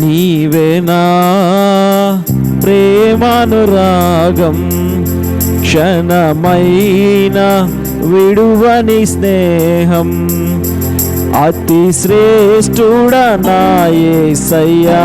నీవేనా ప్రేమానురాగం క్షణమైన విడువని స్నేహం. అతి శ్రేష్ఠుడనాయే సయ్యా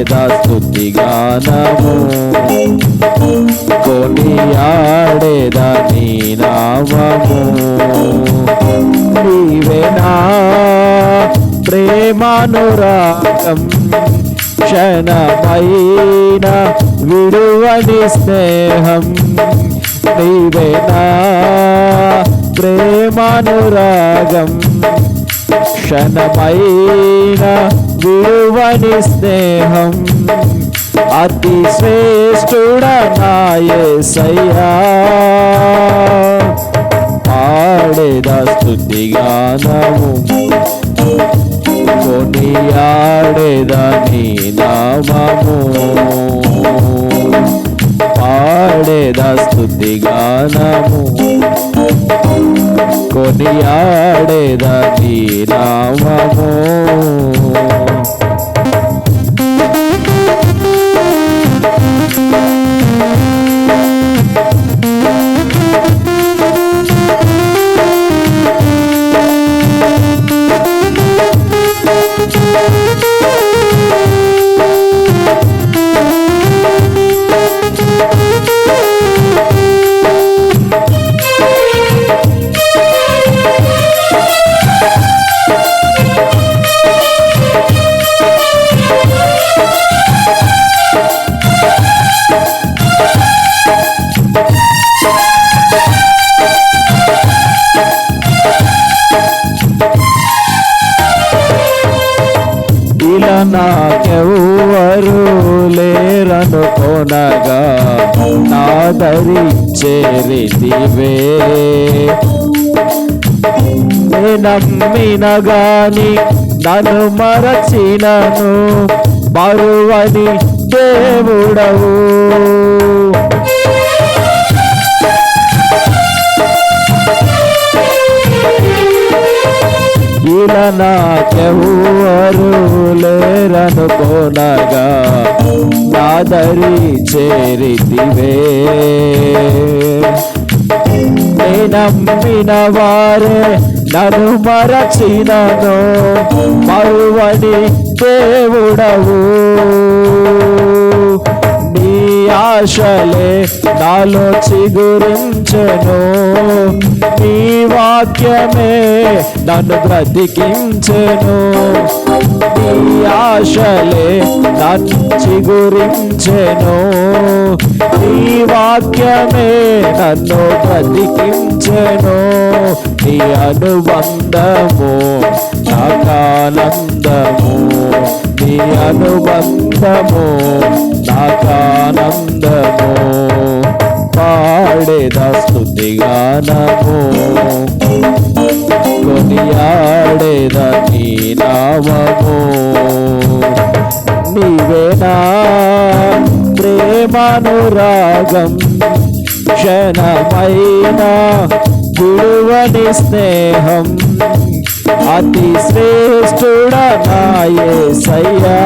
పాడేదా స్థుతి గానము. కొని ఆడేదా నీ నామము. నీవేనా ప్రేమానురాగం క్షణమైన విడువని స్నేహం. నీవేనా ప్రేమానురాగం క్షణమైన విడువని స్నేహం అతి శ్రేష్ఠుడనాయసయ్యా పాడేదా స్తుతి గానము కొనియాడేదా నీ నామము పాడేదా స్తుతి గానము కొనియాడేదా నీ నామము ఇలా నాకెవ్వరు లేరను కొనగా నాదరి చేరితివే. నే నమ్మిన గాని నన్ను మరచినను బరువని దేవుడవు. ఇలా నాకెవ్వరు లేరనుకోనగా నాదరి చేరితివే. నే నమ్మిన వారే నన్ను మరచినను మరువని దేవుడవు. ఆశలే నాలో చిగురించెను. నీ వాక్యమే నన్ను బ్రతికించెను. నీ ఆశలే నన్ను చిగురించెను. నీ వాక్యమే నన్ను బ్రతికించెను. నీ అనుబంధము నాకానందము. నీ అనుబంధము నాకానందము. పాడేదా స్తుతి గానము. కొనియాడేదా నీ నామము. నీవేనా ప్రేమానురాగం క్షణమైన విడువని స్నేహం. అతి శ్రేష్ఠుడా నాయే సయ్యా.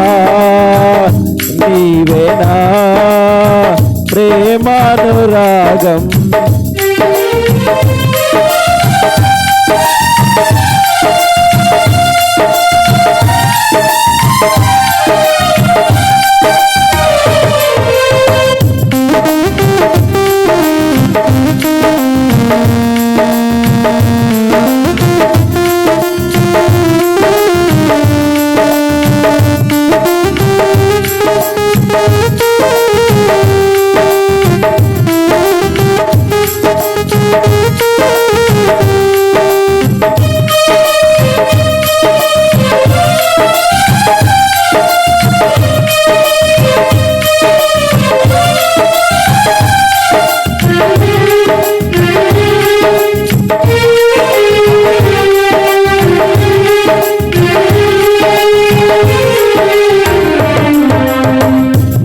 నీవేనా ప్రేమానురాగం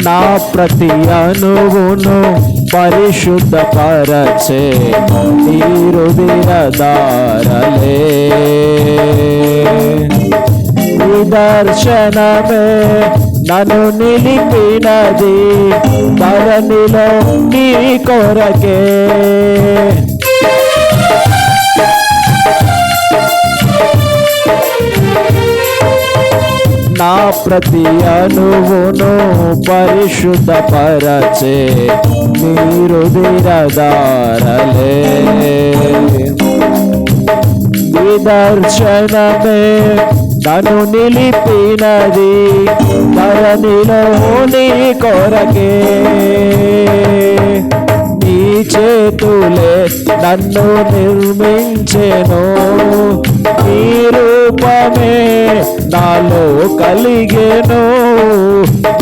నా ప్రతి అనువును పరిశుద్ధ పరచే నీరుదిరదారలే. ఈ దర్శనమే నన్ను నిలిపినది ధరణిలో నీ కొరకే. ప్రతి అణువును పరిశుద్ధ పరచే మీరు దిరదారలే దర్శనమే నన్ను నిలిపినది ధరణిలో నీ కొరకే. చేతులే నన్ను నిర్మించెను. నీ రూపమే నాలో కలిగెను.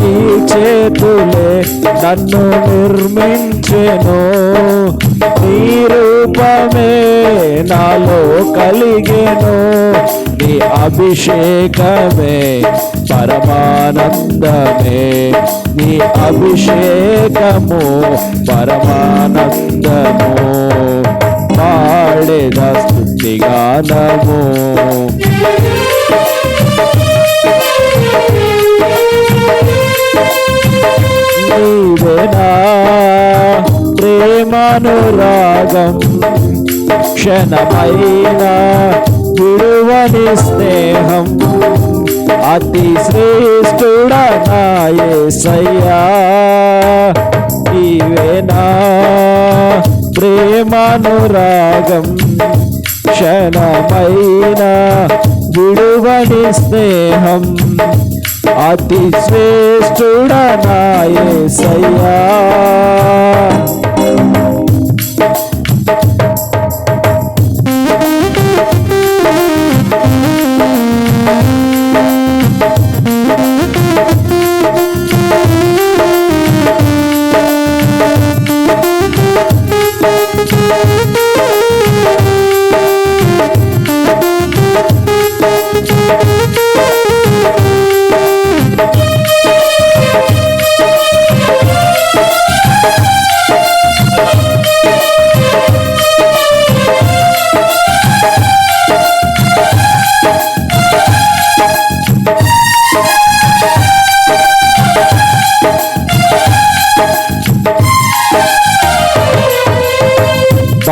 నీ చేతులే నన్ను నిర్మించెను. నీ రూపమే నాలో కలిగెను. నీ అభిషేకమే పరమానందమే. నీ అభిషేకము పరమానందము. పాడేద స్థుతిగానము నీవేనా ప్రేమానురాగం క్షణమైన విలువని స్నేహం అతి శ్రేష్ఠుడా నాయసయ్యా నీవేనా? ప్రేమానురాగం క్షణమైన విడువని స్నేహం. అతి శ్రేష్ఠుడా నాయసయ్యా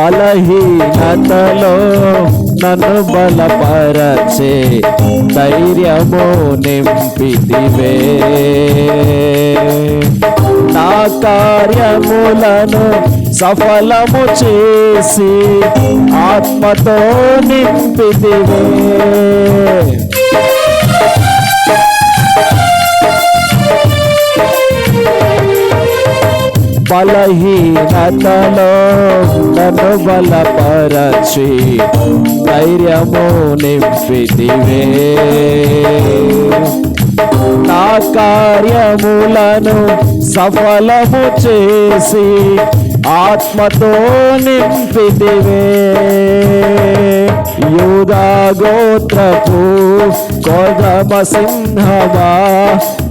బలహీనతలో నన్ను బలపరచే ధైర్యము నింపిదివే నా కార్యములను సఫలము చేసి ఆత్మతో నింపిదివే బలహీనతలో నన్ను బలపరచి ధైర్యము నింపితివే నా కార్యములను సఫలము చేసి ఆత్మతో నింపిదివే యూదా గోత్రపు కోదమ సింహమా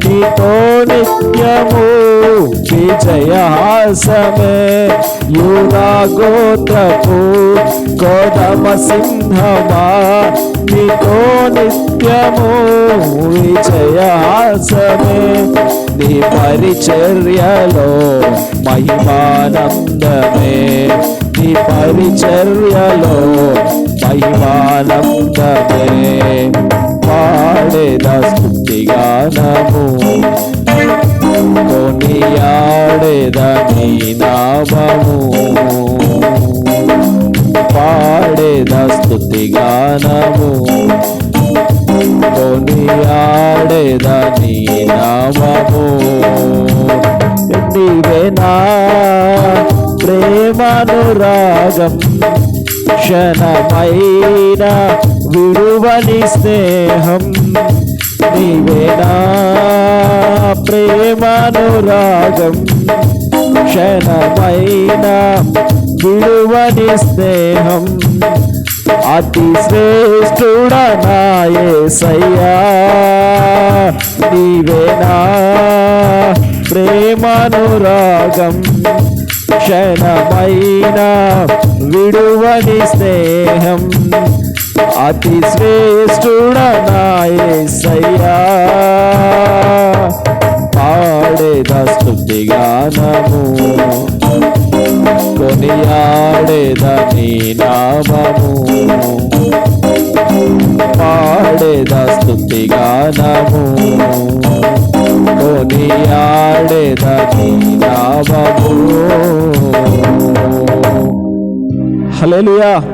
నీతో నిత్యము విజయహాసమే యూదా గోత్రపు కొదమ సింహమా. నీతో నిత్యము విజయాసమే నీ పరిచర్యలో మహిమానందమే. నీ పరిచర్యలో మహిమానందమే. పాడేదా స్థుతిగా ప్రేమానురాగం క్షణమైన విడువని స్నేహం నీవేనా ప్రేమానురాగం క్షణమైన విడువని స్నేహం అతి శ్రేష్ఠుడనాయే సయ్యా నీవేనా ప్రేమానురాగం క్షణమైన విడువని స్నేహం. అతి శ్రేష్ఠుడనాయసయ్యా పాడేద స్తుతి గానము. కొనియాడేద నీ నామము. పాడేద స్తుతి గానము. కొనియాడేద నీ నామము హల్లెలూయా.